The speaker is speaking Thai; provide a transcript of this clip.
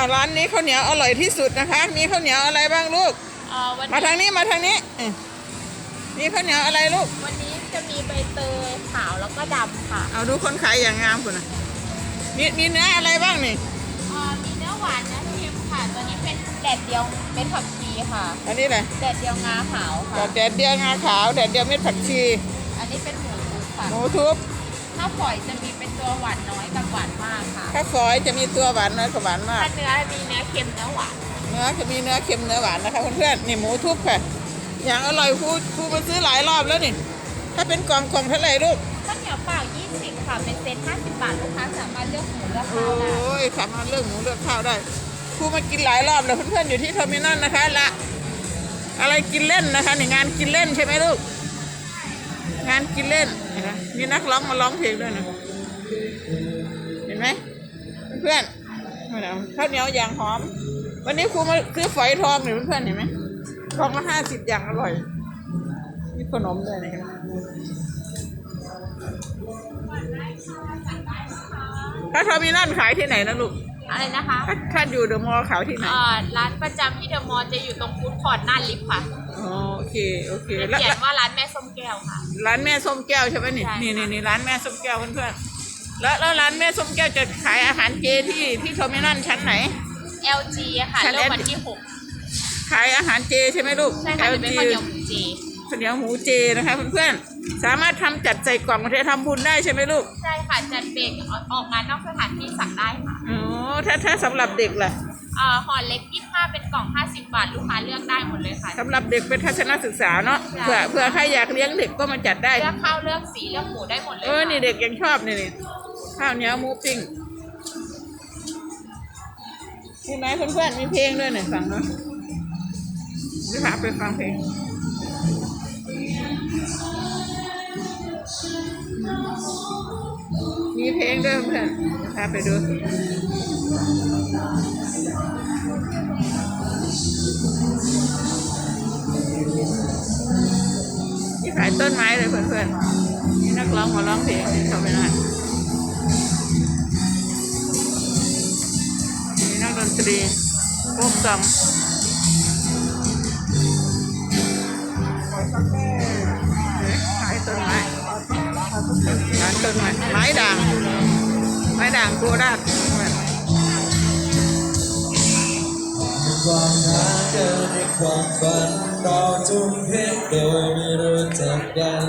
าวร้านนี้ข้าวเหนียวอร่อยที่สุดนะคะ มีข้าวเหนียวอะไรบ้างลูก เอ่อวันมานี้ทางนี้มาทางนี้อืมมีข้าวเหนียวอะไรลูก วันนี้จะมีใบเตยขาวแล้วก็ดำค่ะเอาดูคนขายอย่างงามคุณนะมีมีเนื้ออะไรบ้างนี่ เอ่อมีเนื้อหวานเนื้อเค็มค่ะ ตัวนี้เป็นแดดเดียวเม็ดผักชีค่ะ อันนี้แหละแดดเดียวงาขาวค่ะ แดดเดียวงาขาวแดดเดียวเม็ดผักชีอันนี้เป็นหมูทุบค่ะ หมูทุบข้าวฝอยจะมีเป็นตัวหว ซอยจะมีตัวหวานน้อยกับหวานมากถ้าเนื้อมีเนื้อเค็มเนื้อหวานเนื้อจะมีเนื้อเค็มเนื้อหวานนะคะเพื่อนๆนี่หมูทุบค่ะ อย่างอร่อยครูครูมาซื้อหลายรอบแล้วนี่ ถ้าเป็นกล่องกล่องเท่าไหร่ลูกข้าวเหนียวเปล่า20ค่ะเป็นเซต50บาทลูกค้าสามารถเลือกหมูเลือกโอ้ข้าวได้ยสามารถเลือกหมูเลือกข้าวได้ครูมากินหลายรอบแล้วเพื่อนๆอยู่ที่เทอร์มินอลนะคะละอะไรกินเล่นนะคะนี่งานกินเล่นใช่ไหมลูก งานกินเล่นเห็นไหมมีนักร้องมาร้องเพลงด้วยนะเห็นไหม เพื่อนๆมาแล้วข้าวเหนียวอย่างหอม วันนี้ครูมาซื้อฝอยทองนี่เพื่อนๆเห็นไหมทองละห้าสิบอย่างอร่อย มีขนมด้วยนะครับถ้าเทอร์มินอลขายที่ไหนนะลูกอะไรนะคะถ้าถ้าอยู่เดอะมอลล์ขายที่ไหน เอ่อร้านประจำที่เดอะมอลล์จะอยู่ตรงฟู้ดคอร์ทหน้าลิฟต์ค่ะอ๋อโอเคโอเค จะแล้วเขียนว่าร้านแม่ส้มแก้วค่ะ ร้านแม่ส้มแก้วใช่ไหมนี่ใช่นี่นี่นี่ร้านแม่ส้มแก้วเพื่อนๆ แล้วแล้วร้านแม่ส้มแก้วจะขายอาหารเจที่ที่เทอร์มินอลชั้นไหน LG ค่ะชั้นเริ่ม LG วันที่ขายอาหารเจใช่ไหมลูก6ใช่ค่ะจะเป็นข้าวเหนียวหมูจีข้าวเหนียวหมูเจนะคะเพื่อนๆสามารถทำจัดใส่กล่องมาเททำบุญได้ใช่ไหมลูกใช่ค่ะจัดเบรกออกงานนอกสถานที่สั่งได้ค่ะอ๋อถ้าถ้าสำหรับเด็กล่ะเอ่อห่อเล็ก25เป็นกล่อง 50 บาท ลูกค้าเลือกได้หมดเลยค่ะ สำหรับเด็กเป็นทัศนศึกษาเนาะใช่เผื่อเผื่อใครอยากเลี้ยงเด็กก็มาจัดได้ เลือกข้าวเลือกสีเลือกหมูได้หมดเลยเออค่ะนี่เด็กยังชอบนี่นี่ ข้าวเหนียวหมูปิ้งมีไหมเพื่อนๆมีเพลงด้วยเนี่ยฟังเนาะจะพาไปฟังเพลงมีเพลงด้วยเพื่อนพาไปดูมีขายต้นไม้เลยเพื่อนๆมีนักร้องมาร้องเพลงเขาไม่ได้ ตรีพวกซองขายต้นไม้ขายต้นไม้ไม้ด่าง ไม้ด่างโคราชความหาเจอในความฝันราทุ่มเทโดยไม่รู้จักกัน